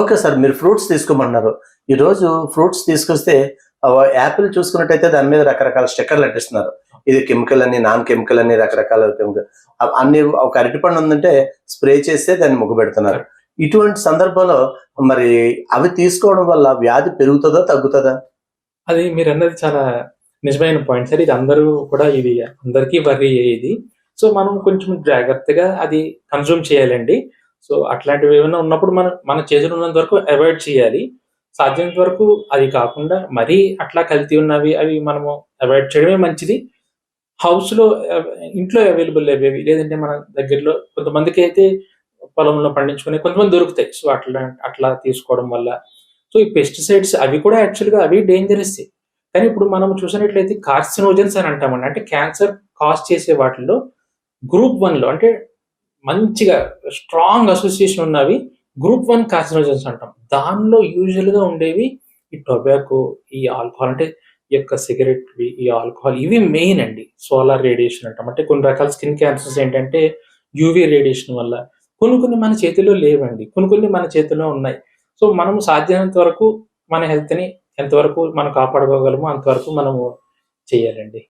Okay sir మీరు fruits తీసుకోమన్నారు. ఈ రోజు ఫ్రూట్స్ తీసుకొస్తే యాపిల్ చూసుకున్నట్టయితే దాని మీద రకరకాల స్టిక్కర్లు అంటిస్తున్నారు. ఇది కెమికల్ అని నాన్ కెమికల్ అని రకరకాల కెమికల్ అన్ని ఒక అరటిపండు ఉందంటే స్ప్రే చేస్తే దాన్ని ముగ్గు పెడుతున్నారు. ఇటువంటి సందర్భంలో మరి అవి తీసుకోవడం వల్ల వ్యాధి పెరుగుతుందా తగ్గుతుందా? అది మీరు అన్నది చాలా నిజమైన పాయింట్ సార్. ఇది అందరూ కూడా ఇది అందరికీ వర్రీ అయ్యేది. సో మనం కొంచెం జాగ్రత్తగా అది కన్జ్యూమ్ చేయాలండి. సో అట్లాంటివి ఏమైనా ఉన్నప్పుడు మనం మన చేతులు ఉన్నంత వరకు అవాయిడ్ చేయాలి. సాధ్యమైనంత వరకు అది కాకుండా మరీ అట్లా కల్తీ ఉన్నవి అవి మనము అవాయిడ్ చేయడమే మంచిది. హౌస్లో ఇంట్లో అవైలబుల్ అయ్యేవి లేదంటే మన దగ్గరలో కొంతమందికి అయితే పొలంలో పండించుకునే కొంతమంది దొరుకుతాయి. సో అట్లా అట్లా తీసుకోవడం వల్ల. సో ఈ పెస్టిసైడ్స్ అవి కూడా యాక్చువల్గా అవి డేంజరస్ కానీ ఇప్పుడు మనం చూసినట్లయితే కార్సినోజన్స్ అని అంటామండి. అంటే క్యాన్సర్ కాజ్ చేసే వాటిల్లో గ్రూప్ వన్లో అంటే మంచిగా స్ట్రాంగ్ అసోసియేషన్ ఉన్నవి గ్రూప్ వన్ కార్సినోజన్స్ అంటాం. దానిలో యూజువల్గా ఉండేవి ఈ టొబాకో ఈ ఆల్కహాల్ అంటే ఈ యొక్క సిగరెట్ ఈ ఆల్కహాల్ ఇవి మెయిన్ అండి. సోలార్ రేడియేషన్ అంటాం. అంటే కొన్ని రకాల స్కిన్ క్యాన్సర్స్ ఏంటంటే యూవి రేడియేషన్ వల్ల కొన్ని కొన్ని మన చేతిలో లేవండి. కొన్ని కొన్ని మన చేతిలో ఉన్నాయి. సో మనం సాధ్యమైనంత వరకు మన హెల్త్ని ఎంతవరకు మనం కాపాడుకోగలమో అంతవరకు మనము చేయాలండి.